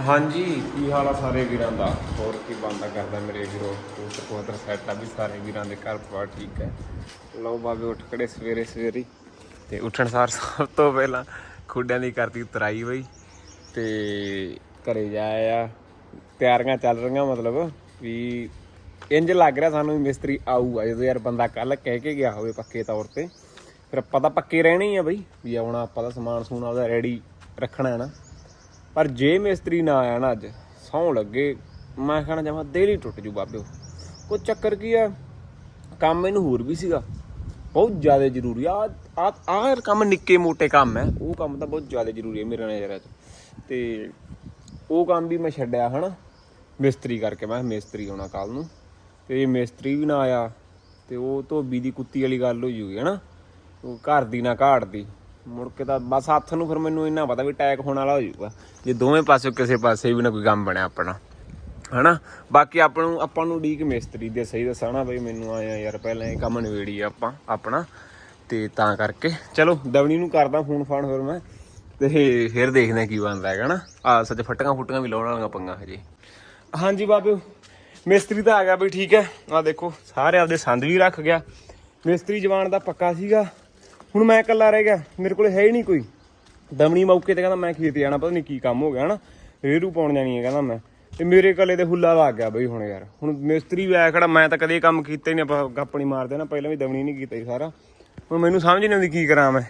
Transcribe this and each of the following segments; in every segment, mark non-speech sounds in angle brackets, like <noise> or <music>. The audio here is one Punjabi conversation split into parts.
ਹਾਂਜੀ। ਕੀ ਹਾਲ ਆ ਸਾਰੇ ਵੀਰਾਂ ਦਾ? ਹੋਰ ਕੀ ਬੰਦਾ ਕਰਦਾ ਮੇਰੇ ਵੀਰੋ? ਕੋਸਟ ਕੋਦਰ ਸੈਟ ਆ ਵੀ ਸਾਰੇ ਵੀਰਾਂ ਦੇ ਘਰ ਪਰਿਵਾਰ ਠੀਕ ਹੈ। ਲਓ ਬਾਬੇ, ਉੱਠ ਖੜੇ ਸਵੇਰੇ ਸਵੇਰੇ। ਹੀ। ਤੇ ਉੱਠਣ ਸਾਰ ਸਭ ਤੋਂ ਪਹਿਲਾਂ ਖੁੱਡਿਆਂ ਦੀ ਕਰਤੀ ਉਤਰਾਈ ਬਈ। ਤੇ ਘਰੇ ਜਾਇਆ ਤਿਆਰੀਆਂ ਚੱਲ ਰਹੀਆਂ ਮਤਲਬ ਵੀ ਇੰਜ ਲੱਗ ਰਿਹਾ ਸਾਨੂੰ ਵੀ ਮਿਸਤਰੀ ਆਊਗਾ। ਜਦੋਂ ਯਾਰ ਬੰਦਾ ਕੱਲ ਕਹਿ ਕੇ ਗਿਆ ਹੋਵੇ ਪੱਕੇ ਤੌਰ ਤੇ, ਫਿਰ ਆਪਾਂ ਤਾਂ ਪੱਕੇ ਰਹਿਣੇ ਹੀ ਆ ਬਈ। ਵੀ ਆਉਣਾ ਆਪਾਂ ਦਾ ਸਮਾਨ ਸਮੂਨ ਆਪਦਾ ਰੈਡੀ ਰੱਖਣਾ ਹੈ ਨਾ। ਪਰ ਜੇ ਮਿਸਤਰੀ ਨਾ ਆਇਆ ਨਾ ਅੱਜ, ਸੌਂ ਲੱਗੇ। ਮੈਂ ਕਹਿਣਾ ਚਾਹਾਂ, ਦਿਲ ਹੀ ਟੁੱਟ ਜੂ ਬਾਬਿਓ ਕੋ ਚੱਕਰ ਕੀ ਆ? ਕੰਮ ਇਹਨੂੰ ਹੋਰ ਵੀ ਸੀਗਾ। ਬਹੁਤ ਜ਼ਿਆਦਾ ਜ਼ਰੂਰੀ ਆ। ਆ ਆਹ ਕੰਮ ਨਿੱਕੇ ਮੋਟੇ ਕੰਮ ਹੈ ਉਹ ਕੰਮ ਤਾਂ ਬਹੁਤ ਜ਼ਿਆਦਾ ਜ਼ਰੂਰੀ ਹੈ ਮੇਰੇ ਨਜ਼ਰਾਂ 'ਚ। ਤੇ ਉਹ ਕੰਮ ਵੀ ਮੈਂ ਛੱਡਿਆ, ਹਨਾ। ਮਿਸਤਰੀ ਕਰਕੇ, ਮੈਂ ਮਿਸਤਰੀ ਆਉਣਾ ਕੱਲ ਨੂੰ। ਤੇ ਜੇ ਮਿਸਤਰੀ ਵੀ ਨਾ ਆਇਆ, ਤੇ ਉਹ ਧੋਬੀ ਦੀ ਕੁੱਤੀ ਵਾਲੀ ਗੱਲ ਹੋ ਜੂਗੀ ਹਨਾ। ਉਹ ਘਰ ਦੀ ਨਾ ਘਾੜ ਦੀ। ਮੁੜ ਕੇ ਤਾਂ ਬਸ ਹੱਥ ਨੂੰ ਫਿਰ ਮੈਨੂੰ ਇੰਨਾ ਪਤਾ ਵੀ ਅਟੈਕ ਹੋਣ ਵਾਲਾ ਹੋ ਜਾਊਗਾ। ਜੇ ਦੋਵੇਂ ਪਾਸੇ ਕਿਸੇ ਪਾਸੇ ਵੀ ਨਾ ਕੋਈ ਕੰਮ ਬਣਿਆ ਆਪਣਾ। ਹਨਾ? ਬਾਕੀ ਆਪਾਂ ਨੂੰ ਆਪਾਂ ਨੂੰ ਡੀਕ ਮਿਸਤਰੀ ਦੇ ਸਹੀ ਦੱਸਾਂ ਨਾ ਬਈ ਮੈਨੂੰ ਆਇਆ ਯਾਰ ਪਹਿਲਾਂ ਇਹ ਕੰਮ ਨਵੇੜੀ ਆ ਆਪਾਂ, ਆਪਣਾ। ਤੇ ਤਾਂ ਕਰਕੇ। ਚਲੋ ਦਵਣੀ ਨੂੰ ਕਰਦਾ ਫੋਨ ਫਾਨ ਫਿਰ ਮੈਂ। ਤੇ ਫਿਰ ਦੇਖਦੇ ਹਾਂ ਕੀ ਬਣਦਾ ਹੈਗਾ ਨਾ ਆ ਸੱਚ ਫਟਕਾਂ ਫੁੱਟੀਆਂ ਵੀ ਲਾਉਣ ਵਾਲੀਆਂ ਪੰਗਾ ਹਜੇ। ਹਾਂਜੀ ਬਾਬਿਓ, ਮਿਸਤਰੀ ਤਾਂ ਆ ਗਿਆ ਬਈ ਠੀਕ ਹੈ। ਆ ਦੇਖੋ ਸਾਰੇ ਆਪਦੇ ਸੰਦ ਵੀ ਰੱਖ ਗਿਆ। ਮਿਸਤਰੀ ਜਵਾਨ ਦਾ ਪੱਕਾ ਸੀਗਾ। ਹੁਣ ਮੈਂ ਇਕੱਲਾ ਰਹਿ ਗਿਆ, ਮੇਰੇ ਕੋਲ ਹੈ ਹੀ ਨਹੀਂ ਕੋਈ। ਦਮਣੀ ਮੌਕੇ ਤੇ ਕਹਿੰਦਾ, ਮੈਂ ਖੇਤ ਜਾਣਾ, ਪਤਾ ਨਹੀਂ ਕੀ ਕੰਮ ਹੋ ਗਿਆ ਹਨਾ। ਰੇਰੂ ਪਾਉਣ ਜਾਣੀ ਹੈ, ਕਹਿੰਦਾ ਮੈਂ। ਤੇ ਮੇਰੇ ਕੱਲੇ ਤੇ ਹੁੱਲਾ ਲੱਗ ਗਿਆ ਬਈ ਹੁਣ ਯਾਰ। ਹੁਣ ਮਿਸਤਰੀ ਵੀ ਆਇਆ ਖੜਾ, ਮੈਂ ਤਾਂ ਕਦੇ ਕੰਮ ਕੀਤਾ ਹੀ ਨਹੀਂ, ਆਪਾਂ ਗੱਪਣੀ ਮਾਰਦੇ ਨਾ। ਪਹਿਲਾਂ ਵੀ ਦਮਣੀ ਨਹੀਂ ਕੀਤਾ ਸੀ ਸਾਰਾ। ਹੁਣ ਮੈਨੂੰ ਸਮਝ ਨਹੀਂ ਆਉਂਦੀ ਕੀ ਕਰਾਂ ਮੈਂ।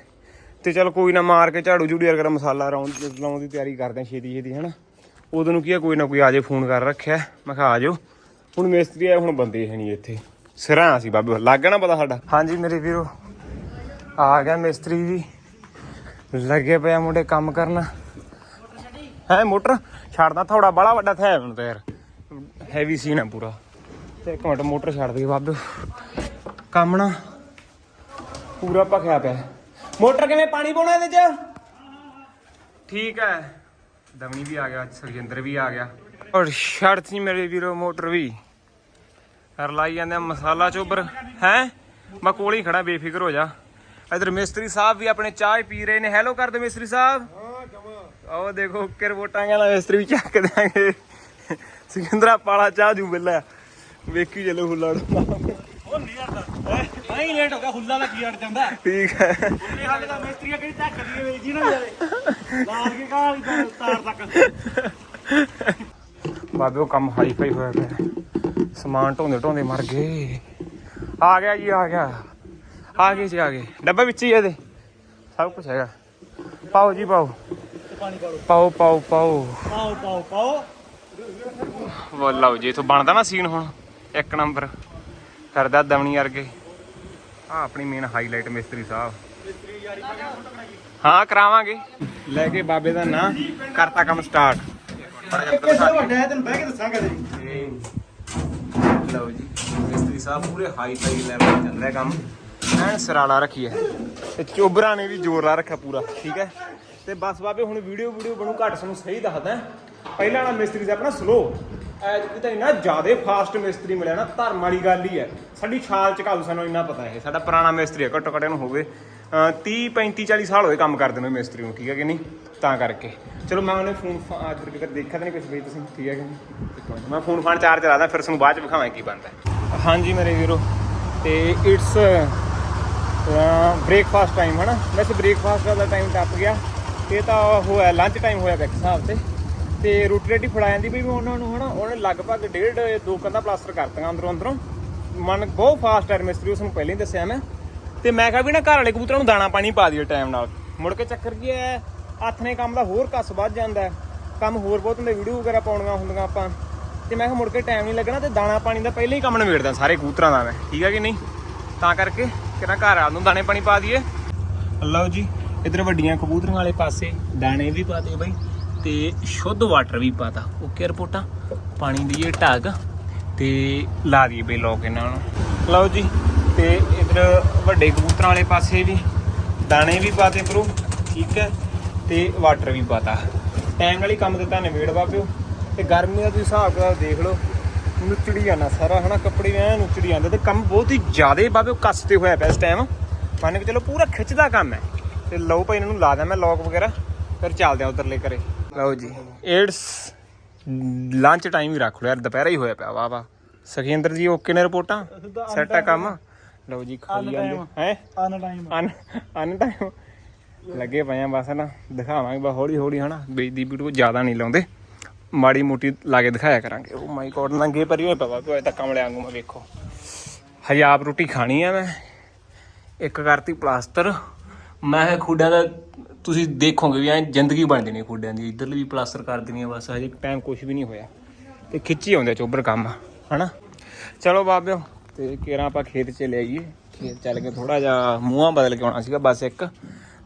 ਤੇ ਚਲ ਕੋਈ ਨਾ ਮਾਰ ਕੇ ਝਾੜੂ ਝੂੜੀ ਵਰਗਾ ਮਸਾਲਾ ਲਾਉਣ ਲਾਉਣ ਦੀ ਤਿਆਰੀ ਕਰਦੇ ਆ ਛੇਤੀ ਛੇਤੀ, ਹਨਾ। ਉਦੋਂ ਨੂੰ ਕੀ ਆ, ਕੋਈ ਨਾ ਕੋਈ ਆ ਜੇ ਫੋਨ ਕਰ ਰੱਖਿਆ। ਮੈਂ ਕਿਹਾ ਆ ਜਾਓ। ਹੁਣ ਮਿਸਤਰੀ ਆਏ, ਹੁਣ ਬੰਦੇ ਹੈ ਨਹੀਂ ਇੱਥੇ। ਸਿਰਾਂ ਸੀ ਬਾਬੇ ਲੱਗ ਗਿਆ ਨਾ ਪਤਾ ਸਾਡਾ? ਹਾਂਜੀ ਮੇਰੇ ਵੀਰੋ ਆ ਗਿਆ ਮਿਸਤਰੀ ਵੀ ਲੱਗੇ ਪਿਆ ਮੁੰਡੇ ਕੰਮ ਕਰਨ। ਹੈ ਮੋਟਰ? ਛੱਡਦਾ ਥੋੜਾ ਬੜਾ ਵੱਡਾ ਥੈ ਹੁਣ ਤੇ ਯਾਰ। ਹੈਵੀ ਸੀਨ ਹੈ ਪੂਰਾ। ਤੇ ਇੱਕ ਮਿੰਟ, ਮੋਟਰ ਛੱਡ ਦੇ ਬਾਬੇ। ਕੰਮ ਨਾ ਪੂਰਾ ਭਖਿਆ ਪਿਆ। ਮੋਟਰ ਕਿਵੇਂ ਪਾਣੀ ਪਾਉਣਾ ਇਹਦੇ ਚ? ਠੀਕ ਹੈ। ਦਵਣੀ ਵੀ ਆ ਗਿਆ, ਸੁਖਜਿੰਦਰ ਵੀ ਆ ਗਿਆ। ਔਰ ਛੱਡ ਸੀ ਮੇਰੇ ਵੀਰੋ, ਮੋਟਰ ਵੀ। ਕਰ ਲਾਈ ਜਾਂਦੇ ਮਸਾਲਾ ਚੋਬਰ। ਹੈ? ਮੈਂ ਕੋਲ ਹੀ ਖੜਾ ਬੇਫਿਕਰ ਹੋ ਜਾ। ਇਧਰ ਮਿਸਤਰੀ ਸਾਹਿਬ ਵੀ ਆਪਣੇ ਚਾਹ ਹੀ ਪੀ ਰਹੇ ਨੇ। ਹੈਲੋ ਕਰਦੇ ਮਿਸਤਰੀ ਸਾਹਿਬ। ਉਹ ਦੇਖੋ ਕਿਰ ਵੋਟਾਂ ਵਾਲਾ ਮਿਸਤਰੀ ਵੀ ਚੱਕ ਦਿਆਂਗੇ ਸਿਕੰਦਰਾ ਪਾਲਾ ਚਾਹ ਜੂ ਬਿੱਲਾ। ਵੇਖੀ ਚਲੋ ਹੁੱਲਾ ਉਹ ਨਹੀਂ ਅੜਦਾ ਨਹੀਂ ਲੇਟ ਹੋ ਗਿਆ ਹੁੱਲਾ ਦਾ ਕੀ ਅੜ ਜਾਂਦਾ? ਠੀਕ ਹੈ। ਇਹ ਹਾਲੇ ਤਾਂ ਮਿਸਤਰੀਆਂ ਕਿਹੜੀ ਝੱਕ ਦੀ ਵੇਚੀ ਨਾ ਜਾਵੇ ਲਾਲ ਕੇ ਕਾਲੀ ਤਾਰ ਤੱਕ। ਬਾਬੇ ਉਹ ਕੰਮ ਹਾਈ ਫਾਈ ਹੋਇਆ ਪਿਆ। ਸਮਾਨ ਢੋਂਦੇ ਢੋਂਦੇ ਮਰ ਗਏ। ਆ ਗਿਆ ਜੀ ਆ ਗਿਆ। ਆ ਗਏ ਜੀ ਆ ਗਏ। ਡੱਬਾ ਵਿੱਚ ਹੀ ਹੈ ਇਹਦੇ। ਸਭ ਕੁਝ ਹੈਗਾ। ਪਾਓ ਜੀ ਪਾਓ। ਪਾਣੀ ਪਾਓ ਪਾਓ ਪਾਓ। ਪਾਓ ਪਾਓ ਪਾਓ ਵੋ ਲਓ ਜੀ ਇਥੋਂ ਬਣਦਾ ਨਾ ਸੀਨ ਹੁਣ। ਇੱਕ ਨੰਬਰ ਕਰਦਾ ਦਵਣੀ ਵਰਗੇ। ਆ ਆਪਣੀ ਮੇਨ ਹਾਈਲਾਈਟ ਮਿਸਤਰੀ ਸਾਹਿਬ। ਹਾਂ ਕਰਾਵਾਂਗੇ। ਲੈ ਕੇ ਬਾਬੇ ਦਾ ਨਾਂ। ਕਰਤਾ ਕੰਮ ਸਟਾਰਟ ਲਓ ਜੀ ਮਿਸਤਰੀ ਸਾਹਿਬ ਪੂਰੇ ਹਾਈ ਫਾਈ ਲੈਵਲ ਚੱਲ ਰਿਹਾ ਕੰਮ। ਐਨ ਸਰਾਲਾ ਰੱਖੀ ਹੈ ਤੇ ਚੋਬਰਾਂ ਨੇ ਵੀ ਜ਼ੋਰ ਲਾ ਰੱਖਿਆ ਪੂਰਾ, ਠੀਕ ਹੈ? ਤੇ ਬਸ ਬਾਬੇ, ਹੁਣ ਵੀਡੀਓ ਵੀਡੀਓ ਬਣੂ, ਘੱਟ ਸਾਨੂੰ ਸਹੀ ਦੱਸਦਾ ਪਹਿਲਾਂ ਵਾਲਾ ਮਿਸਤਰੀ ਸੀ ਆਪਣਾ ਸਲੋ। ਐਜ ਕੀ ਤਾਂ ਇੰਨਾ ਜ਼ਿਆਦਾ ਫਾਸਟ ਮਿਸਤਰੀ ਮਿਲਿਆ ਨਾ, ਧਰਮ ਵਾਲੀ ਗੱਲ ਹੀ ਹੈ। ਸਾਡੀ ਛਾਲ ਚ ਕਾਲੂ ਸਾਨੂੰ ਇੰਨਾ ਪਤਾ ਹੈ ਸਾਡਾ ਪੁਰਾਣਾ ਮਿਸਤਰੀ ਹੈ ਘੱਟੋ ਘੱਟ ਇਹਨੂੰ ਹੋਵੇ ਗਏ ਅਹ 30 35 40 ਸਾਲ ਹੋਏ ਕੰਮ ਕਰਦੇ ਨੂੰ ਮਿਸਤਰੀ ਨੂੰ, ਠੀਕ ਹੈ ਕਿ ਨਹੀਂ? ਤਾਂ ਕਰਕੇ। ਚਲੋ, ਮੈਂ ਉਹਨੇ ਫੋਨ ਅੱਜ ਤੱਕ ਦੇਖਿਆ ਤਾਂ ਨਹੀਂ ਕੁਝ ਵੀ, ਤੁਸੀਂ ਠੀਕ ਹੈ ਕਿ ਨਹੀਂ? ਮੈਂ ਫੋਨ ਫਾਨ ਚਾਰਜ ਕਰਾਦਾ ਫਿਰ ਤੁਹਾਨੂੰ ਬਾਅਦ ਚ ਵਿਖਾਵਾਂ ਕੀ ਬਣਦਾ ਹਾਂਜੀ ਮੇਰੇ ਵੀਰੋ, ਤੇ ਇਟਸ ਬ੍ਰੇਕਫਾਸਟ ਟਾਈਮ ਹੈ ਨਾ ਵੈਸੇ ਬ੍ਰੇਕਫਾਸਟ ਦਾ ਟਾਈਮ ਟੱਪ ਗਿਆ। ਇਹ ਤਾਂ ਹੋਇਆ ਲੰਚ ਟਾਈਮ ਹੋਇਆ ਇੱਕ ਹਿਸਾਬ ਤੇ। ਤੇ ਰੋਟੀ ਰੇਟੀ ਫੜਾ ਜਾਂਦੀ ਵੀ ਉਹਨਾਂ ਨੂੰ, ਹਨਾ? ਉਹਨੇ ਲਗਭਗ ਡੇਢ, ਦੋ ਕੰਧਾਂ ਪਲਾਸਟਰ ਕਰਤੀਆਂ ਅੰਦਰੋਂ ਅੰਦਰੋਂ। ਮਨ ਬਹੁਤ ਫਾਸਟ ਹੈ ਮਿਸਤਰੀ ਉਸ ਨੂੰ ਪਹਿਲਾਂ ਹੀ ਦੱਸਿਆ ਮੈਂ ਤੇ ਮੈਂ ਕਿਹਾ ਵੀ ਨਾ ਘਰ ਵਾਲੇ ਕਬੂਤਰਾਂ ਨੂੰ ਦਾਣਾ ਪਾਣੀ ਪਾ ਦਿਓ ਟਾਈਮ ਨਾਲ। ਮੁੜ ਕੇ ਚੱਕਰ ਕੀ ਹੈ, ਹੱਥ ਨੇ ਕੰਮ ਦਾ ਹੋਰ ਕੱਸ ਵੱਧ ਜਾਂਦਾ ਕੰਮ ਹੋਰ ਬਹੁਤ ਹੁੰਦੇ ਵੀਡੀਓ ਵਗੈਰਾ ਪਾਉਣੀਆਂ ਹੁੰਦੀਆਂ ਆਪਾਂ। ਤੇ ਮੈਂ ਕਿਹਾ ਮੁੜ ਕੇ ਟਾਈਮ ਨਹੀਂ ਲੱਗਣਾ ਤੇ ਦਾਣਾ ਪਾਣੀ ਦਾ ਪਹਿਲਾਂ ਹੀ ਕੰਮ ਨਿਬੇੜਦਾ ਸਾਰੇ ਕਬੂਤਰਾਂ ਦਾ ਮੈਂ। ਠੀਕ ਹੈ ਕਿ ਨਹੀਂ? ਤਾਂ ਕਰਕੇ ਕਿਹੜਾ ਘਰ ਵਾਲ ਨੂੰ ਦਾਣੇ ਪਾਣੀ ਪਾ ਦਈਏ। ਲਓ ਜੀ, ਇਧਰ ਵੱਡੀਆਂ ਕਬੂਤਰਾਂ ਵਾਲੇ ਪਾਸੇ ਦਾਣੇ ਵੀ ਪਾ ਪਾਤੇ ਬਈ ਤੇ ਸ਼ੁੱਧ ਵਾਟਰ ਵੀ ਪਾਤਾ ਓਕੇ ਰਿਪੋਰਟਾਂ? ਪਾਣੀ ਦੀ ਇਹ ਢੱਗ ਤੇ ਲਾ ਦਈਏ ਬਈ ਲੋਕ ਇਹਨਾਂ ਨੂੰ। ਲਓ ਜੀ, ਤੇ ਇਧਰ ਵੱਡੇ ਕਬੂਤਰਾਂ ਵਾਲੇ ਪਾਸੇ ਵੀ ਦਾਣੇ ਵੀ ਪਾਤੇ ਪਰੋ, ਠੀਕ ਹੈ? ਤੇ ਵਾਟਰ ਵੀ ਪਾਤਾ ਟਾਈਮ ਵਾਲੀ ਕੰਮ ਦਿੱਤਾ ਨਿਬੇੜ ਬਾਬਿਓ। ਤੇ ਗਰਮੀ ਦਾ ਤੁਸੀਂ ਹਿਸਾਬ ਕਿਤਾਬ ਦੇਖ ਲਓ ਨੁੱਚੜੀ ਜਾਣਾ ਸਾਰਾ ਹਨਾ? ਕੱਪੜੇ ਐ ਨੁੱਚੜੀ ਜਾਂਦੇ ਤੇ ਕੰਮ ਬਹੁਤ ਹੀ ਜ਼ਿਆਦਾ ਬਾਬਿਓ ਕੱਸਤੇ ਹੋਇਆ ਪਿਆ ਇਸ ਟਾਈਮ ਮੰਨ ਕੇ ਚਲੋ ਪੂਰਾ ਖਿੱਚਦਾ ਕੰਮ ਹੈ। ਤੇ ਲਓ ਭਾਈ ਇਹਨਾਂ ਨੂੰ ਲਾ ਦਿਆਂ ਮੈਂ ਲੋਕ ਵਗੈਰਾ। ਫਿਰ ਚੱਲਦੇ ਆ ਉਧਰਲੇ ਘਰੇ। ਲਓ ਜੀ ਇਟਸ ਲੰਚ ਟਾਈਮ ਹੀ ਰੱਖ ਲਓ ਯਾਰ ਦੁਪਹਿਰਾ ਹੀ ਹੋਇਆ ਪਿਆ ਵਾ ਵਾ ਸਖਿੰਦਰ ਜੀ ਓਕੇ ਨੇ ਰਿਪੋਰਟਾਂ? ਸੈੱਟ ਆ ਕੰਮ? ਲਓ ਜੀ ਖਾਈ ਜਾਂਦੇ। ਹੈ? ਆਨ ਟਾਈਮ ਅਨ ਅਨ ਟਾਈਮ ਲੱਗੇ ਪਏ ਆ ਬਸ ਨਾ ਦਿਖਾਵਾਂਗੇ ਬਸ ਹੌਲੀ ਹੌਲੀ ਹਨਾ? ਬੇਇੱਜ਼ਤੀ ਵੀਡੀਓ ਜ਼ਿਆਦਾ ਨਹੀਂ ਲਾਉਂਦੇ। ਮਾੜੀ ਮੋਟੀ ਲਾ ਕੇ ਦਿਖਾਇਆ ਕਰਾਂਗੇ। ਓ ਮਾਈ ਗੋਡ, ਨੰਗੇ ਪਰੀ ਹੋਏ ਪਵਾ ਕੋਈ ਤਾਂ ਕਮਲੇ ਵਾਂਗੂ ਮੈਂ ਵੇਖੋ। ਹਜੇ ਆਪ ਰੋਟੀ ਖਾਣੀ ਆ ਮੈਂ। ਇੱਕ ਕਰਤੀ ਪਲਾਸਟਰ। ਮੈਂ ਕਿਹਾ ਦਾ ਤੁਸੀਂ ਦੇਖੋਗੇ ਵੀ ਐ ਜ਼ਿੰਦਗੀ ਬਣ ਜਾਣੀ ਖੁੱਡਿਆਂ ਦੀ। ਇੱਧਰਲੀ ਵੀ ਪਲਾਸਟਰ ਕਰ ਦੇਣੀ ਆ ਬਸ, ਹਜੇ ਟਾਈਮ ਕੁਝ ਵੀ ਨਹੀਂ ਹੋਇਆ। ਤੇ ਖਿੱਚੀ ਆਉਂਦੇ ਚੋਬਰ ਕੰਮ, ਹਨਾ? ਚਲੋ ਬਾਬਿਓ, ਤੇ ਕੇਰਾਂ ਆਪਾਂ ਖੇਤ ਚ ਲੈ ਆਈਏ। ਖੇਤ ਚੱਲ ਕੇ ਥੋੜਾ ਜਿਹਾ ਮੂੰਹਾਂ ਬਦਲ ਕੇ ਆਉਣਾ ਸੀਗਾ ਬਸ ਇੱਕ।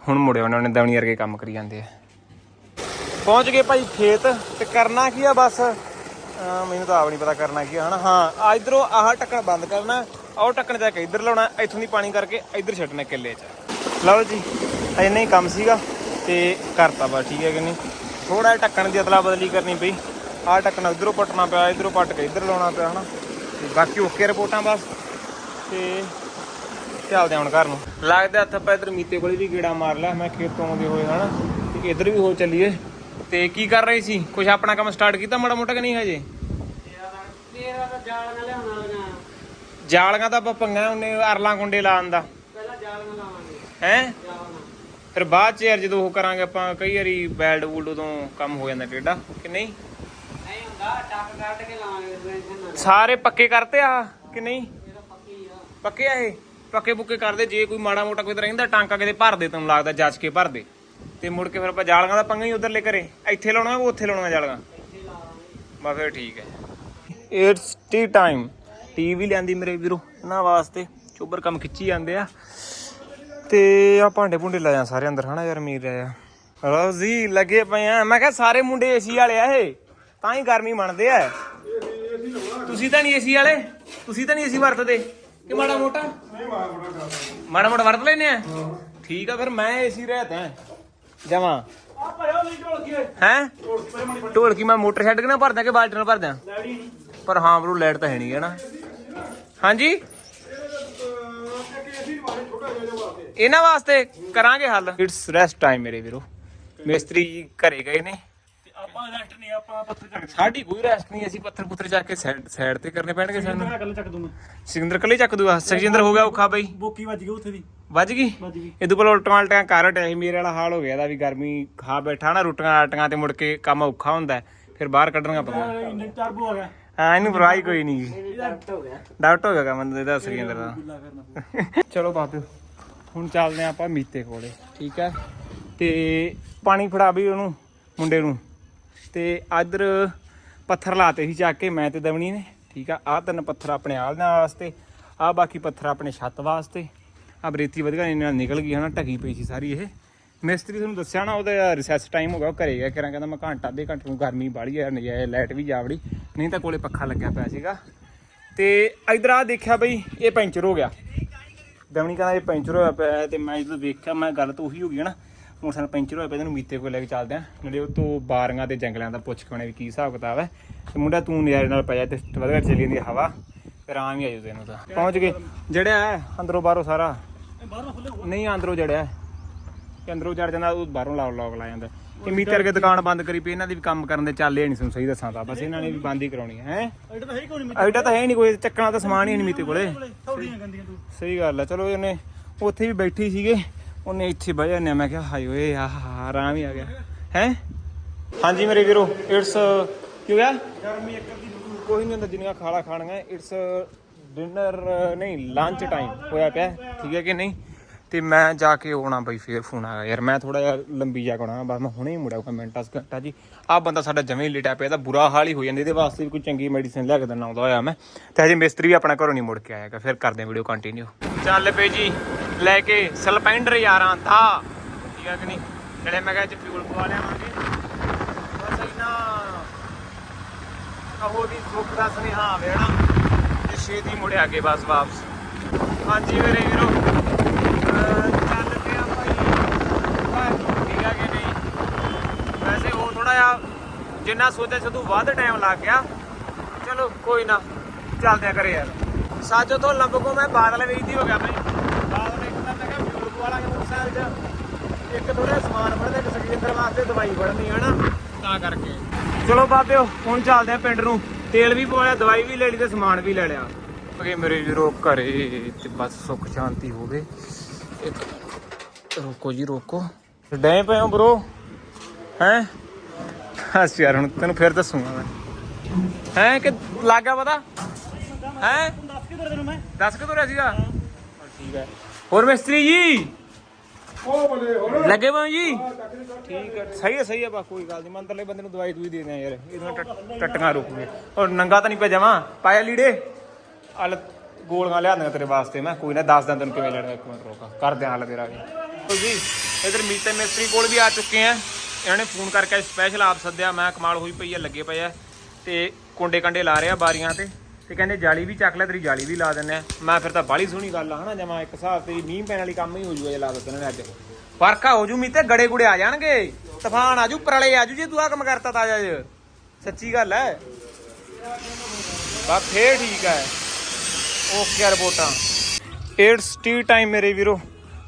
ਹੁਣ ਮੁੜੇ ਉਹਨਾਂ ਨੇ ਦਵਣੀ ਵਰਗੇ ਕੰਮ ਕਰੀ ਜਾਂਦੇ ਆ। ਪਹੁੰਚ ਗਏ ਭਾਈ ਖੇਤ ਤੇ ਕਰਨਾ ਕੀ ਆ ਬਸ? ਮੈਨੂੰ ਤਾਂ ਆਪ ਨਹੀਂ ਪਤਾ ਕਰਨਾ ਕੀ ਆ, ਹਨਾ? ਹਾਂ, ਆ ਇਧਰੋਂ ਆਹ ਟੱਕਣ ਬੰਦ ਕਰਨਾ, ਆਹ ਟੱਕਣ ਜਾ ਕੇ ਇੱਧਰ ਲਾਉਣਾ, ਇੱਥੋਂ ਦੀ ਪਾਣੀ ਕਰਕੇ ਇੱਧਰ ਛੱਡਣਾ ਕਿੱਲੇ 'ਚ। ਲਓ ਜੀ ਇੰਨਾ ਹੀ ਕੰਮ ਸੀਗਾ ਤੇ ਕਰਤਾ ਬਸ, ਠੀਕ ਹੈ ਕਿ ਨਹੀਂ? ਥੋੜਾ ਜਿਹਾ ਢੱਕਣ ਦੀ ਅਦਲਾ ਬਦਲੀ ਕਰਨੀ ਪਈ। ਆਹ ਢੱਕਣ ਇਧਰੋਂ ਪਟਣਾ ਪਿਆ, ਇਧਰੋਂ ਪੱਟ ਕੇ ਇੱਧਰ ਲਾਉਣਾ ਪਿਆ, ਹਨਾ? ਤੇ ਬਾਕੀ ਓਕੇ ਰਿਪੋਰਟਾਂ ਬਸ। ਤੇ ਚੱਲਦੇ ਹਾਂ ਹੁਣ ਘਰ ਨੂੰ। ਲੱਗਦਾ ਹੱਥ ਆਪਾਂ ਇਧਰ ਮੀਤੇ ਕੋਲੇ ਵੀ ਗੇੜਾ ਮਾਰ ਲਿਆ, ਮੈਂ ਖੇਤੋਂ ਆਉਂਦੇ ਹੋਏ, ਹਨਾ? ਤੇ ਇਧਰ ਵੀ ਹੋ ਚੱਲੀਏ। ਤੇ ਕੀ ਕਰ ਰਹੇ ਸੀ? ਕੁਝ ਆਪਣਾ ਕੰਮ ਸਟਾਰਟ ਕੀਤਾ ਮਾੜਾ ਮੋਟਾ ਕਿ ਨਹੀਂ ਹਜੇ? ਤੇਰਾ ਤਾਂ ਜਾਲੀਆਂ ਲਿਆਉਣ ਵਾਲੀਆਂ। ਜਾਲੀਆਂ ਤਾਂ ਆਪਾਂ ਪੰਗਾ ਉਹਨੇ ਅਰਲਾਂ ਕੁੰਡੇ ਲਾਉਣ ਦਾ। ਪਹਿਲਾਂ ਜਾਲੀਆਂ ਲਾਵਾਂਗੇ। ਹੈ? ਫਿਰ ਬਾਅਦ ਚ ਯਾਰ ਜਦੋਂ ਉਹ ਕਰਾਂਗੇ ਆਪਾਂ ਕਈ ਵਾਰੀ ਬੈਲਡ ਬੂਲਡ ਉਦੋਂ ਕੰਮ ਹੋ ਜਾਂਦਾ ਟੇਡਾ ਕਿ ਨਹੀਂ? ਨਹੀਂ ਹੁੰਦਾ ਟੱਕ ਕੱਢ ਕੇ ਲਾਵਾਂਗੇ ਸਾਰੇ ਪੱਕੇ ਕਰਤੇ ਆ ਕਿ ਨਹੀਂ? ਇਹਦਾ ਪੱਕੀ ਆ। ਪੱਕੇ ਆ ਇਹ? ਪੱਕੇ ਬੁੱਕੇ ਕਰਦੇ ਜੇ ਕੋਈ ਮਾੜਾ ਮੋਟਾ ਕੋਈ ਤਾਂ ਰਹਿੰਦਾ ਟਾਂਕਾ ਕਿਤੇ ਭਰ ਦੇ ਤੈਨੂੰ ਲੱਗਦਾ ਜੱਜ ਕੇ ਭਰ ਦੇ। ਤੇ ਮੁੜ ਕੇ ਫਿਰ ਆਪਾਂ ਜਾਲੀਆਂ ਦਾ ਪੰਗਾ ਹੀ ਉਧਰ ਲੈ ਕਰੇ ਇੱਥੇ ਲਾਉਣਾ ਉਹ ਉੱਥੇ ਲਾਉਣਾ ਜਾਲੀਆਂ। ਇੱਥੇ ਫਿਰ ਠੀਕ ਹੈ। ਇਟਸ ਟੀ ਟਾਈਮ ਟੀਵੀ ਲਿਆਂਦੀ ਮੇਰੇ ਵੀਰੋ, ਇਹਨਾਂ ਵਾਸਤੇ। ਚੋਬਰ ਕੰਮ ਖਿੱਚੀ ਜਾਂਦੇ ਆ। ਤੇ ਆ ਭਾਂਡੇ ਭੁੰਡੇ ਲੈ ਸਾਰੇ ਅੰਦਰ, ਹਨਾ ਯਾਰ ਮੀਰ ਰਿਹਾ ਰੋ ਜੀ, ਲੱਗੇ ਪਏ ਆ। ਮੈਂ ਕਿਹਾ ਸਾਰੇ ਮੁੰਡੇ ਏਸੀ ਵਾਲੇ ਆ ਇਹ। ਤਾਂ ਹੀ ਗਰਮੀ ਮੰਨਦੇ ਆ। ਤੁਸੀਂ ਤਾਂ ਨਹੀਂ ਏਸੀ ਵਾਲੇ? ਤੁਸੀਂ ਤਾਂ ਨਹੀਂ ਏਸੀ ਵਰਤਦੇ? ਕਿ ਮਾੜਾ ਮੋਟਾ? ਮਾੜਾ ਮੋਟਾ ਵਰਤ ਲੈਨੇ ਆ? ਠੀਕ ਆ, ਫਿਰ ਮੈਂ ਏਸੀ ਰਹਿਤਾ ਜਾਵਾਂ। ਆ ਭਰਿਓ ਨਹੀਂ ਢੋਲ ਕੇ ਹੈ? ਢੋਲ ਕੇ ਢੋਲਕੀ ਮੈਂ ਮੋਟਰ ਛੱਡ ਕੇ ਨਾ ਭਰਦਾ ਕਿ ਬਾਲਟੀ ਨਾਲ ਭਰਦਾ? ਪਰ ਹਾਂ, ਬਰੂ, ਲਾਈਟ ਤਾਂ ਹੈ ਨਹੀਂ ਹੈ ਨਾ ਹਾਂਜੀ? ਇਹਨਾਂ ਵਾਸਤੇ ਕਰਾਂਗੇ ਹੱਲ। ਇਟਸ ਰੈਸਟ ਟਾਈਮ ਮੇਰੇ ਵੀਰੋ। ਮਿਸਤਰੀ ਜੀ ਘਰੇ ਗਏ ਨੇ। ਆਪਾਂ ਰੈਸਟ ਨਹੀਂ ਆਪਾਂ ਪੱਥਰ ਚੱਕ ਸਾਡੀ ਕੋਈ ਰੈਸਟ ਨਹੀਂ ਅਸੀਂ ਪੱਥਰ ਪੁੱਥਰ ਚੱਕ ਕੇ ਸਾਈਡ ਸਾਈਡ ਤੇ ਕਰਨੇ ਪੈਣਗੇ ਸਾਨੂੰ। ਮੈਂ ਗੱਲ ਚੱਕ ਦੂੰਗਾ। ਸਿੰਦਰ ਕੱਲੇ ਚੱਕ ਦੂਗਾ। ਸਖਜਿੰਦਰ ਹੋ ਗਿਆ ਔਖਾ ਬਈ। ਬੋਕੀ ਵੱਜ ਗਈ ਉੱਥੇ ਦੀ। ਵੱਜ ਗਈ? ਵੱਜ ਗਈ। ਇਹ ਤੋਂ ਪਹਿਲਾਂ ਉਲਟਾਂ ਉਲਟਾਂ ਕਰ ਹਟਿਆ ਸੀ। ਮੇਰੇ ਵਾਲਾ ਹਾਲ ਹੋ ਗਿਆ ਦਾ ਵੀ ਗਰਮੀ ਖਾ ਬੈਠਾ ਨਾ ਰੋਟੀਆਂ ਆਟੀਆਂ ਤੇ ਮੁੜ ਕੇ ਕੰਮ ਔਖਾ ਹੁੰਦਾ ਹੈ, ਫਿਰ ਬਾਹਰ ਕੱਢਣੀਆਂ ਪੈਂਦਾ ਇੰਜਨ ਟਰਬੋ ਆ ਗਿਆ। ਹਾਂ ਇਹਨੂੰ ਬੁਰਾਈ ਕੋਈ ਨਹੀਂ ਡੱਟ ਹੋ ਗਿਆ। ਡਾਊਟ ਹੋ ਗਿਆ ਕੰਮ ਇਹਦਾ ਸਖਜਿੰਦਰ ਦਾ। <laughs> ਚਲੋ ਬਾਬੇ ਹੁਣ ਚੱਲਦੇ ਆਂ ਆਪਾਂ ਮੀਤੇ ਕੋਲੇ। ਠੀਕ ਹੈ। ਤੇ ਪਾਣੀ ਫੜਾ ਵੀ ਉਹਨੂੰ ਮੁੰਡੇ ਨੂੰ। ਤੇ ਆਦਰ ਪੱਥਰ ਲਾਤੇ ਸੀ ਚੱਕ ਕੇ, ਮੈਂ ਤੇ ਦਵਣੀ ਨੇ, ਠੀਕ ਆ? ਆਹ ਤਿੰਨ ਪੱਥਰ ਆਪਣੇ ਆਲ਼ ਨਾਲ ਵਾਸਤੇ, ਆਹ ਬਾਕੀ ਪੱਥਰ ਆਪਣੇ ਛੱਤ ਵਾਸਤੇ। ਆ ਬਰੇਤੀ ਵਧੀਆ ਇਹਨੇ ਨਾਲ ਨਿਕਲ ਗਈ, ਹਨਾ, ਢਕੀ ਪਈ ਸੀ ਸਾਰੀ ਇਹ। ਮਿਸਤਰੀ ਤੁਹਾਨੂੰ ਦੱਸਿਆ ਨਾ, ਉਹਦਾ ਰਿਸੈਸ ਟਾਈਮ ਹੋ ਗਿਆ ਉਹ ਘਰੇ ਗਿਆ ਕਿਰਾਂ ਕਹਿੰਦਾ ਮੈਂ ਘੰਟਾ, ਅੱਧੇ ਘੰਟੇ ਨੂੰ ਗਰਮੀ ਬਾੜੀ ਆ ਨਜਾਇਜ਼ ਲਾਈਟ ਵੀ ਜਾਵੜੀ ਨਹੀਂ ਤਾਂ ਕੋਲੇ ਪੱਖਾ ਲੱਗਿਆ ਪਿਆ ਸੀਗਾ। ਤੇ ਇਧਰ ਆ ਦੇਖਿਆ ਬਈ, ਇਹ ਪੈਂਚਰ ਹੋ ਗਿਆ। ਦਮਣੀ ਕਹਿੰਦਾ ਇਹ ਪੈਂਚਰ ਹੋਇਆ ਪਿਆ ਹੈ ਤੇ ਮੈਂ ਜਦੋਂ ਵੇਖਿਆ, ਮੈਂ ਗੱਲ ਤਾਂ ਉਹੀ ਹੋ ਗਈ ਹੈ ਨਾ ਮੋਟਰਸਾਈਕਲ ਪੈਂਚਰ ਹੋਇਆ ਪਿਆ ਇਹਨੂੰ ਮੀਤੇ ਕੋਲ ਲੈ ਕੇ ਚੱਲਦੇ ਆ। ਨਾਲੇ ਉਹ ਤੋਂ ਬਾਰੀਆਂ ਤੇ ਜੰਗਲਾਂ ਦਾ ਪੁੱਛ ਕੇ ਆਉਣੇ ਵੀ ਕੀ ਹਿਸਾਬ ਕਿਤਾਬ ਹੈ। ਤੇ ਮੁੰਡਾ ਤੂੰ ਨਜ਼ਾਰੇ ਨਾਲ ਪੈ ਜਾ ਤੇ ਵਧੀਆ ਚੱਲੀ ਜਾਂਦੀ ਹਵਾ। ਫਿਰ ਆਮ ਹੀ ਆ ਜੂ ਤੈਨੂੰ ਤਾਂ। ਪਹੁੰਚ ਗਏ। ਜੜਿਆ ਹੈ ਅੰਦਰੋਂ ਬਾਹਰੋਂ ਸਾਰਾ। ਨਹੀਂ ਅੰਦਰੋਂ ਜੜਿਆ ਹੈ। ਕਿ ਅੰਦਰੋਂ ਜੜ ਜਾਂਦਾ ਉਹ ਬਾਹਰੋਂ ਲੌਕ ਲੌਕ ਲਾ ਜਾਂਦਾ। ਇਹ ਮੀਤਰ ਕੇ ਦੁਕਾਨ ਬੰਦ ਕਰੀ ਪਈ ਇਹਨਾਂ ਦੀ ਵੀ ਕੰਮ ਕਰਨ ਦੇ ਚੱਲੇ ਨਹੀਂ ਤੁਹਾਨੂੰ ਸਹੀ ਦੱਸਾਂ ਤਾਂ। ਬਸ ਇਹਨਾਂ ਨੇ ਵੀ ਬੰਦ ਹੀ ਕਰਾਉਣੀ ਹੈ ਹੈਂ? ਐਡਾ ਤਾਂ ਹੈ ਹੀ ਕੋਈ ਨਹੀਂ ਐਡਾ ਤਾਂ ਹੈ ਨਹੀਂ ਕੋਈ ਚੱਕਣਾ ਤਾਂ ਸਮਾਨ ਹੀ ਨਹੀਂ ਮੀਤੇ ਕੋਲੇ। ਤੂੰ। ਸਹੀ ਗੱਲ ਆ ਚਲੋ ਉਹਨੇ ਉੱਥੇ ਵੀ ਬੈਠੀ ਸੀਗੇ। ਉਹਨੇ ਇੱਥੇ ਬਹਿ ਜਾਂਦੇ ਆ ਮੈਂ ਕਿਹਾ ਹਾਏ ਓਏ ਆਹ ਆਰਾਮ ਹੀ ਆ ਗਿਆ। ਹੈ? ਹਾਂਜੀ ਮੇਰੇ ਵੀਰੋ ਇਟਸ ਕੀ ਹੋ ਗਿਆ? ਗਰਮੀ ਇੱਕ ਦੀ ਕੋਈ ਨਹੀਂ ਹੁੰਦਾ ਜਿੰਨੀਆਂ ਖਾਲਾ ਖਾਣੀਆਂ ਇਟਸ ਡਿਨਰ ਨਹੀਂ ਲੰਚ ਟਾਈਮ ਹੋਇਆ ਪਿਆ ਠੀਕ ਹੈ ਕਿ ਨਹੀਂ? ਤੇ ਮੈਂ ਜਾ ਕੇ ਆਉਣਾ ਬਈ ਫੇਰ ਫੋਨ ਆਇਆ ਯਾਰ ਮੈਂ ਥੋੜਾ ਜਿਹਾ ਲੰਬੀ ਜਾ ਕੋਣਾ ਬਸ ਮੈਂ ਹੁਣੇ ਹੀ ਮੁੜਾਂਗਾ ਮਿੰਟਾਂ ਘੰਟਾ ਜੀ। ਆਹ ਬੰਦਾ ਸਾਡਾ ਜਮੇ ਹੀ ਲਿਟਿਆ ਪਿਆ ਇਹਦਾ ਬੁਰਾ ਹਾਲ ਹੀ ਹੋ ਜਾਂਦਾ ਇਹਦੇ ਵਾਸਤੇ ਵੀ ਕੋਈ ਚੰਗੀ ਮੈਡੀਸਿਨ ਲਿਆ ਕੇ ਦੇਣਾ ਆਉਂਦਾ ਹੋਇਆ ਮੈਂ। ਤੇ ਹਜੇ ਮਿਸਤਰੀ ਵੀ ਆਪਣਾ ਘਰੋਂ ਨਹੀਂ ਮੁੜ ਕੇ ਆਇਆਗਾ ਫਿਰ ਕਰਦੇ ਵੀਡੀਓ ਕੰਟੀਨਿਊ ਚੱਲ ਪਏ ਜੀ। ਲੈ ਕੇ ਸਲਪੈਂਡਰ ਯਾਰਾਂ ਦਾ। ਠੀਕ ਹੈ ਕਿ ਨਹੀਂ? ਜਿਹੜੇ ਮੈਂ ਕਿਹਾ ਚ ਫਿਊਲ ਪਵਾ ਲਿਆਵਾਂਗੇ। ਬਸ ਇਹਨਾਂ ਕਹੋ ਦੀ ਸੁੱਖ ਦਾ ਸੁਨੇਹਾ ਆਵੇ ਨਾ ਤੇ ਛੇਤੀ ਮੁੜਿਆ ਕੇ ਬਸ ਵਾਪਸ। ਹਾਂਜੀ ਮੇਰੇ ਵੀਰੋ ਚੱਲ ਪਿਆ ਭਾਈ। ਘਰ ਠੀਕ ਆ ਕਿ ਨਹੀਂ? ਵੈਸੇ ਉਹ ਥੋੜਾ ਜਿਹਾ ਜਿੰਨਾ ਸੋਚਿਆ ਸੀ ਵੱਧ ਟਾਈਮ ਲੱਗ ਗਿਆ। ਚਲੋ, ਕੋਈ ਨਾ, ਚੱਲਦੇ ਆ ਘਰੇ ਯਾਰ। ਸਾਜੋ ਤੋਂ ਲੰਬ ਮੈਂ ਬਾਦਲ ਵੇਚਦੀ ਹੋ ਗਿਆ ਭਾਈ ਬਾਦਲ ਇੱਕ ਤਾਂ ਮੈਂ ਕਿਹਾ ਫਿਊਲ ਵਾਲਾ ਕੇ ਮੋਟਰਸਾਈਕਲ 'ਚ ਇੱਕ ਥੋੜਾ ਸਮਾਨ ਫੜਦੇ ਇੱਕ ਸਕਿੰਦਰ ਵਾਸਤੇ ਦਵਾਈ ਫੜਨੀ ਹੈ ਨਾ ਤਾਂ ਕਰਕੇ। ਚਲੋ ਬਾਬਿਓ ਹੁਣ ਚੱਲਦੇ ਆ ਪਿੰਡ ਨੂੰ। ਤੇਲ ਵੀ ਪਵਾ ਲਿਆ ਦਵਾਈ ਵੀ ਲੈ ਲਈ ਤੇ ਸਮਾਨ ਵੀ ਲੈ ਲਿਆ। ਅਗੇ ਮੇਰੇ ਵੀਰੋ ਘਰੇ ਤੇ ਬਸ ਸੁੱਖ ਸ਼ਾਂਤੀ ਹੋਵੇ ਰੋਕੋ ਜੀ ਰੋਕੋ। ਡੈ ਪਏ ਹੋ ਬ్రో ਹੈ? ਹੱਸ ਯਾਰ ਹੁਣ ਤੈਨੂੰ ਫਿਰ ਦੱਸੂਗਾ ਮੈਂ। ਹੈ ਕਿ ਲੱਗ ਪਤਾ? ਹੈ? ਦੱਸ ਕਿਧਰ ਤੈਨੂੰ ਮੈਂ ਦੱਸ ਕੇ ਤੁਰਿਆ ਸੀਗਾ। ਠੀਕ ਹੈ। ਹੋਰ ਮਿਸਤਰੀ ਜੀ? ਲੱਗੇ ਬਾਈ ਜੀ? ਠੀਕ ਹੈ ਸਹੀ ਹੈ ਸਹੀ ਹੈ ਬਾ ਕੋਈ ਗੱਲ ਨਹੀਂ ਮੈਂ ਅੰਦਰਲੇ ਬੰਦੇ ਨੂੰ ਦਵਾਈ ਦੂਈ ਦੇ ਦਿਆਂ ਯਾਰ। ਟੱਟ- ਟੱਟੀਆਂ ਰੁਕੂਗੇ ਔਰ ਨੰਗਾ ਤਾਂ ਨਹੀਂ ਪਿਆ ਜਾਵਾਂ ਪਾਇਆ ਲੀੜੇ? ਹਲ ਗੋਲੀਆਂ ਲਿਆ ਦਿਆਂ ਤੇਰੇ ਵਾਸਤੇ ਮੈਂ। ਕੋਈ ਨਾ ਦੱਸ ਦਿਆਂ ਤੈਨੂੰ ਕਿਵੇਂ ਲੈਣਾ ਇੱਕ ਮਿੰਟ ਰੋਕਾ। ਕਰ ਦਿਆਂ ਹਲ ਤੇਰਾ ਵੀ। ਜੀ ਇਧਰ ਮੀਤੇ ਮਿਸਤਰੀ ਕੋਲ ਵੀ ਆ ਚੁੱਕੇ ਆ। ਇਹਨਾਂ ਨੇ ਫੋਨ ਕਰਕੇ ਸਪੈਸ਼ਲ ਆਪ ਸੱਦਿਆ। ਮੈਂ ਕਮਾਲ ਹੋਈ ਪਈ ਆ ਲੱਗੇ ਪਏ ਆ। ਤੇ ਕੁੰਡੇ ਕੰਡੇ ਲਾ ਰਹੇ ਬਾਰੀਆਂ ਤੇ। ਤੇ ਕਹਿੰਦੇ ਜਾਲੀ ਵੀ ਚੱਕ ਲੈ, ਤੇਰੀ ਜਾਲੀ ਵੀ ਲਾ ਦਿੰਨੇ ਆ। ਮੈਂ ਫਿਰ ਤਾਂ ਬਾਲੀ ਸੋਹਣੀ ਗੱਲ ਆ, ਹਨਾ, ਜਮਾ ਇੱਕ ਹਿਸਾਬ ਤੇ ਮੀਂਹ ਪੈਣ ਵਾਲੀ ਕੰਮ ਹੀ ਹੋ ਜੂਗਾ ਜੇ ਲਾ ਦਿੱਤੇ ਨੇ ਅੱਜ। ਵਰਖਾ ਹੋ ਜੂ ਮੀ ਤੇ ਗੜੇ ਗੁੜੇ ਆ ਜਾਣਗੇ। ਤੂਫਾਨ ਆਜੂ ਪ੍ਰਲੇ ਆਜੂ ਜੇ ਤੂੰ ਆ ਕੰਮ ਕਰਤਾ ਤਾਜਾ ਜੇ। ਸੱਚੀ ਗੱਲ ਹੈ ਬਾ ਫੇਰ ਠੀਕ ਹੈ ਓਕੇ ਰਿਪੋਰਟਾਂ ਇਟਸ ਟੀ ਟਾਈਮ ਮੇਰੇ ਵੀਰੋ।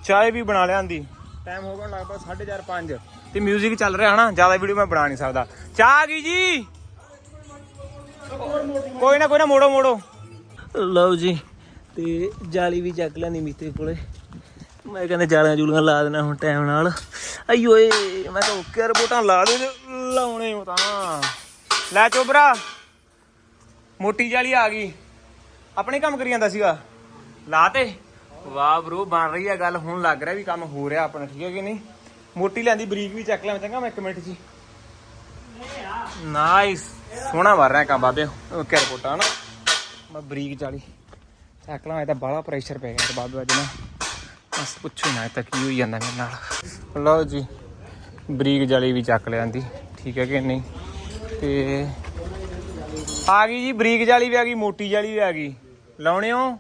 ਚਾਹ ਵੀ ਬਣਾ ਲਿਆਂਦੀ। ਟਾਈਮ ਹੋ ਗਿਆ ਲਗਭਗ 4:30 5 ਤੇ 뮤직 ਚੱਲ ਰਿਹਾ, ਹਨਾ, ਜ਼ਿਆਦਾ ਵੀਡੀਓ ਮੈਂ ਬਣਾ ਨਹੀਂ ਸਕਦਾ। ਚਾਹ ਆ ਗਈ ਜੀ। ਕੋਈ ਨਾ ਕੋਈ ਨਾ, ਮੋੜੋ ਮੋੜੋ। ਲਓ ਜੀ, ਤੇ ਜਾਲੀ ਵੀ ਚੱਕ ਲੈਂਦੀ ਮਿੱਤਰੀ ਕੋਲੇ। ਮੈਂ ਕਹਿੰਦੇ ਜਾਲੀਆਂ ਜੂਲੀਆਂ ਲਾ ਦੇਣਾ ਹੁਣ ਟਾਈਮ ਨਾਲ। ਆਈ ਓਏ, ਮੈਂ ਤਾਂ ਓਕੇ ਰਿਪੋਰਟਾਂ ਲਾ ਦੇ, ਲਾਉਣੇ ਹੋ ਤਾਂ ਲੈ ਚੋਬਰਾ, ਮੋਟੀ ਜਾਲੀ ਆ ਗਈ। ਆਪਣੇ ਕੰਮ ਕਰੀ ਜਾਂਦਾ ਸੀਗਾ। ਲਾ ਤੇ। ਵਾਹ ਬ్రో ਬਣ ਰਹੀ ਆ ਗੱਲ, ਹੁਣ ਲੱਗ ਰਿਹਾ ਵੀ ਕੰਮ ਹੋ ਰਿਹਾ ਆਪਣਾ, ਠੀਕ ਹੈ ਕਿ ਨਹੀਂ? ਮੋਟੀ ਲੈਂਦੀ ਬਰੀਕ ਵੀ ਚੱਕ ਲਿਆ, ਚੰਗਾ, ਮੈਂ ਇੱਕ ਮਿੰਟ ਜੀ। ਨਾਈਸ ਸੋਹਣਾ ਮਾਰ ਰਿਹਾ ਕੰਮ ਬਾਬੇ। ਓਕੇ ਰਿਪੋਰਟਾਂ ਨਾ। ਮੈਂ ਬਰੀਕ ਚਾਲੀ ਚੱਕ ਲਾਂ ਇਹ ਤਾਂ ਬਾਹਲਾ ਪ੍ਰੈਸ਼ਰ ਪੈ ਗਿਆ ਬਾਬੇ ਅੱਜ ਨਾ ਬਸ ਪੁੱਛੋ ਨਾ ਤਾਂ ਕੀ ਹੋਈ ਜਾਂਦਾ ਮੇਰੇ ਨਾਲ। ਲਓ ਜੀ ਬਰੀਕ ਜਾਲੀ ਵੀ ਚੱਕ ਲਿਆਂਦੀ ਠੀਕ ਹੈ ਕਿ ਨਹੀਂ? ਤੇ ਆ ਗਈ ਜੀ ਬਰੀਕ ਜਾਲੀ ਵੀ ਆ ਗਈ ਮੋਟੀ ਜਾਲੀ ਵੀ ਆ ਗਈ। ਲਾਉਣੇ ਹੋ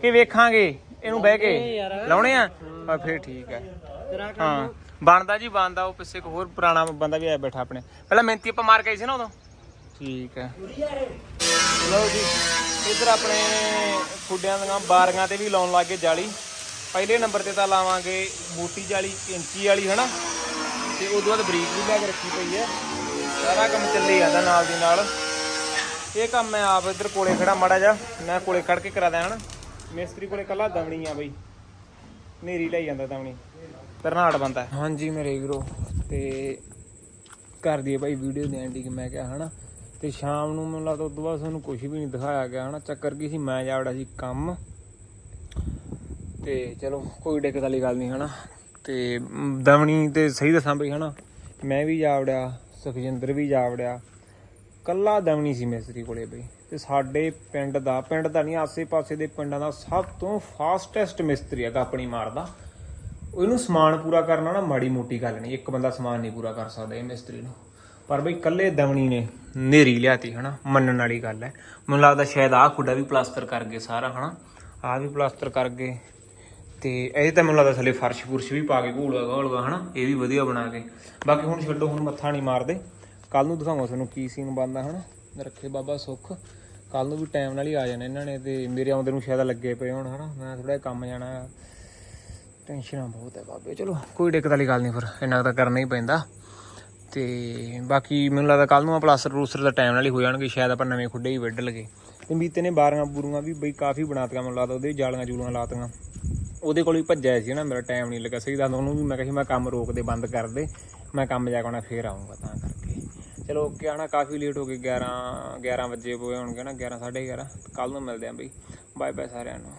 ਕਿ ਵੇਖਾਂਗੇ? ਇਹਨੂੰ ਬਹਿ ਕੇ। ਲਾਉਣੇ ਆ ਆ? ਫਿਰ ਠੀਕ ਹੈ। ਹਾਂ ਬਣਦਾ ਜੀ ਬਣਦਾ ਉਹ ਪਿੱਛੇ ਇੱਕ ਹੋਰ ਪੁਰਾਣਾ ਬੰਦਾ ਵੀ ਆਇਆ ਬੈਠਾ ਆਪਣੇ। ਪਹਿਲਾਂ ਮਿਹਨਤੀ ਆਪਾਂ ਮਾਰ ਕੇ ਆਏ ਸੀ ਨਾ ਉਦੋਂ। ਠੀਕ ਹੈ। ਲਓ ਜੀ, ਇਧਰ ਆਪਣੇ ਖੁੱਡਿਆਂ ਦੀਆਂ ਬਾਰੀਆਂ ਤੇ ਵੀ ਲਾਉਣ ਲੱਗੇ ਜਾਲੀ। ਪਹਿਲੇ ਨੰਬਰ ਤੇ ਤਾਂ ਲਾਵਾਂਗੇ ਮੋਟੀ ਜਾਲੀ ਇੰਚੀ ਵਾਲੀ, ਹਨਾ? ਤੇ ਉਦੋਂ ਬਾਅਦ ਬਰੀਕ ਵੀ ਲੈ ਕੇ ਰੱਖੀ ਪਈ ਹੈ। ਸਾਰਾ ਕੰਮ ਚੱਲੀ ਜਾਂਦਾ ਨਾਲ ਦੀ ਨਾਲ। ਇਹ ਕੰਮ ਮੈਂ ਆਪ ਇੱਧਰ ਕੋਲੇ ਖੜਾ ਮਾੜਾ ਜਾ ਮੈਂ ਕੋਲੇ ਖੜ ਕੇ ਕਰਾ ਦਿਆਂ, ਹਨਾ? ਮਿਸਤਰੀ ਕੋਲੇ ਕੱਲਾ ਦਵਣੀ ਆ ਬਈ। ਨੇਰੀ ਲੈ ਜਾਂਦਾ ਦਵਣੀ ਤਰਨਾੜ ਬੰਦਾ। ਹਾਂਜੀ ਮੇਰੇ ਵੀਰੋ, ਤੇ ਕਰ ਦਈਏ ਭਾਈ ਵੀਡੀਓ ਦੇ ਐਂਡਿੰਗ ਮੈਂ ਕਿਹਾ, ਹਨਾ? ਤੇ ਸ਼ਾਮ ਨੂੰ ਮੈਨੂੰ ਲੱਗਦਾ ਉਦੋਂ ਬਾਅਦ ਤੁਹਾਨੂੰ ਕੁਝ ਵੀ ਨਹੀਂ ਦਿਖਾਇਆ ਗਿਆ ਹਨਾ? ਚੱਕਰ ਕੀ ਸੀ ਮੈਂ ਜਾਵੜਾ ਸੀ ਕੰਮ। ਤੇ ਚਲੋ ਕੋਈ ਦਿੱਕਤ ਵਾਲੀ ਗੱਲ ਨਹੀਂ ਹਨਾ? ਤੇ ਮ, ਦਵਣੀ ਤੇ ਸਹੀ ਦੱਸਾਂ ਬਈ ਹਨਾ? ਮੈਂ ਵੀ ਜਾਵੜਿਆ ਸੁਖਜਿੰਦਰ ਵੀ ਜਾਵੜਿਆ ਕੱਲਾ ਦਮਣੀ ਸੀ ਮਿਸਤਰੀ ਕੋਲੇ ਬਈ। ਤੇ ਸਾਡੇ ਪਿੰਡ ਦਾ ਪਿੰਡ ਦਾ ਨਹੀਂ ਆਸੇ-ਪਾਸੇ ਦੇ ਪਿੰਡਾਂ ਦਾ ਸਭ ਤੋਂ ਫਾਸਟੈਸਟ ਮਿਸਤਰੀ ਹੈਗਾ ਆਪਣੀ ਮਾਰਦਾ ਉਹਨੂੰ ਸਮਾਨ ਪੂਰਾ ਕਰਨਾ ਨਾ ਮਾੜੀ ਮੋਟੀ ਗੱਲ ਨਹੀਂ ਇੱਕ ਬੰਦਾ ਸਮਾਨ ਨਹੀਂ ਪੂਰਾ ਕਰ ਸਕਦਾ ਇਹ ਮਿਸਤਰੀ ਨੂੰ। ਪਰ ਬਈ ਕੱਲੇ ਦਵਣੀ ਨੇ ਨੇਰੀ ਲਿਆਤੀ, ਹਨਾ? ਮੰਨਣ ਵਾਲੀ ਗੱਲ ਹੈ ਮੈਨੂੰ ਲੱਗਦਾ ਸ਼ਾਇਦ ਆਹ ਖੁੱਡਾ ਵੀ ਪਲਾਸਟਰ ਕਰ ਗਏ ਸਾਰਾ, ਹਨਾ? ਆਹ ਵੀ ਪਲਾਸਟਰ ਕਰ ਗਏ। ਤੇ ਇਹਦੇ ਤਾਂ ਮੈਨੂੰ ਲੱਗਦਾ ਥੱਲੇ ਫਰਸ਼ ਫੁਰਸ਼ ਵੀ ਪਾ ਕੇ ਘੋਲਵਾ ਘੋਲਵਾ ਹਨਾ? ਇਹ ਵੀ ਵਧੀਆ ਬਣਾ ਕੇ। ਬਾਕੀ ਹੁਣ ਛੱਡੋ, ਹੁਣ ਮੱਥਾ ਨਹੀਂ ਮਾਰਦੇ। ਕੱਲ ਨੂੰ ਦਿਖਾਵਾਂ ਤੁਹਾਨੂੰ ਕੀ ਸੀਨ ਬਣਦਾ, ਹਨਾ? ਰੱਖੇ ਬਾਬਾ ਸੁੱਖ। ਕੱਲ ਨੂੰ ਵੀ ਟਾਈਮ ਨਾਲ ਹੀ ਆ ਜਾਣਾ ਇਹਨਾਂ ਨੇ ਤੇ ਮੇਰੇ ਆਉਂਦੇ ਨੂੰ ਸ਼ਾਇਦ ਲੱਗੇ ਪਏ ਹੋਣ, ਹਨਾ? ਮੈਂ ਥੋੜਾ ਕੰਮ ਜਾਣਾ ਟੈਨਸ਼ਨਾਂ ਬਹੁਤ ਹੈ ਬਾਬੇ। ਚਲੋ, ਕੋਈ ਦਿੱਕਤ ਵਾਲੀ ਗੱਲ ਨਹੀਂ ਫਿਰ। ਇੰਨਾ ਕੁ ਤਾਂ ਕਰਨਾ ਹੀ ਪੈਂਦਾ। ਤੇ ਬਾਕੀ ਮੈਨੂੰ ਲੱਗਦਾ ਕੱਲ ਨੂੰ ਆ ਪਲਾਸਟਰ ਰੂਸਟਰ ਦਾ ਟਾਈਮ ਨਾਲ ਹੀ ਹੋ ਜਾਣਗੇ, ਸ਼ਾਇਦ ਆਪਾਂ ਨਵੇਂ ਖੁੱਡੇ ਹੀ ਵੱਢ ਲਗੇ ਤੇ ਮੀਤੇ ਨੇ ਬਾਰੀਆਂ ਬੂਰੀਆਂ ਵੀ ਬਈ ਕਾਫੀ ਬਣਾਤੀਆਂ ਮੈਨੂੰ ਲੱਗਦਾ ਉਹਦੇ ਜਾਲੀਆਂ ਜੂਲੀਆਂ ਲਾਤੀਆਂ ਉਹਦੇ ਕੋਲ ਹੀ ਭੱਜਿਆ ਸੀ ਨਾ, ਮੇਰਾ ਟਾਈਮ ਨਹੀਂ ਲੱਗਾ ਸਹੀ ਦੱਸ ਉਹਨੂੰ ਵੀ ਮੈਂ ਕਿਹਾ ਸੀ, ਮੈਂ ਕੰਮ ਰੋਕ ਦੇ ਬੰਦ ਕਰ ਦੇ, ਮੈਂ ਕੰਮ ਜਾ ਕੇ ਆਉਣਾ, ਫੇਰ ਆਉਂਗਾ ਤਾਂ ਕਰਕੇ। ਚਲੋ ਓਕੇ ਆਣਾ ਕਾਫੀ ਲੇਟ ਹੋ ਗਏ 11 11 ਵਜੇ ਹੋਏ ਹੋਣਗੇ ਨਾ 11 11:30 ਕੱਲ ਨੂੰ ਮਿਲਦੇ ਆਂ ਬਈ। ਬਾਏ ਬਾਏ ਸਾਰਿਆਂ ਨੂੰ।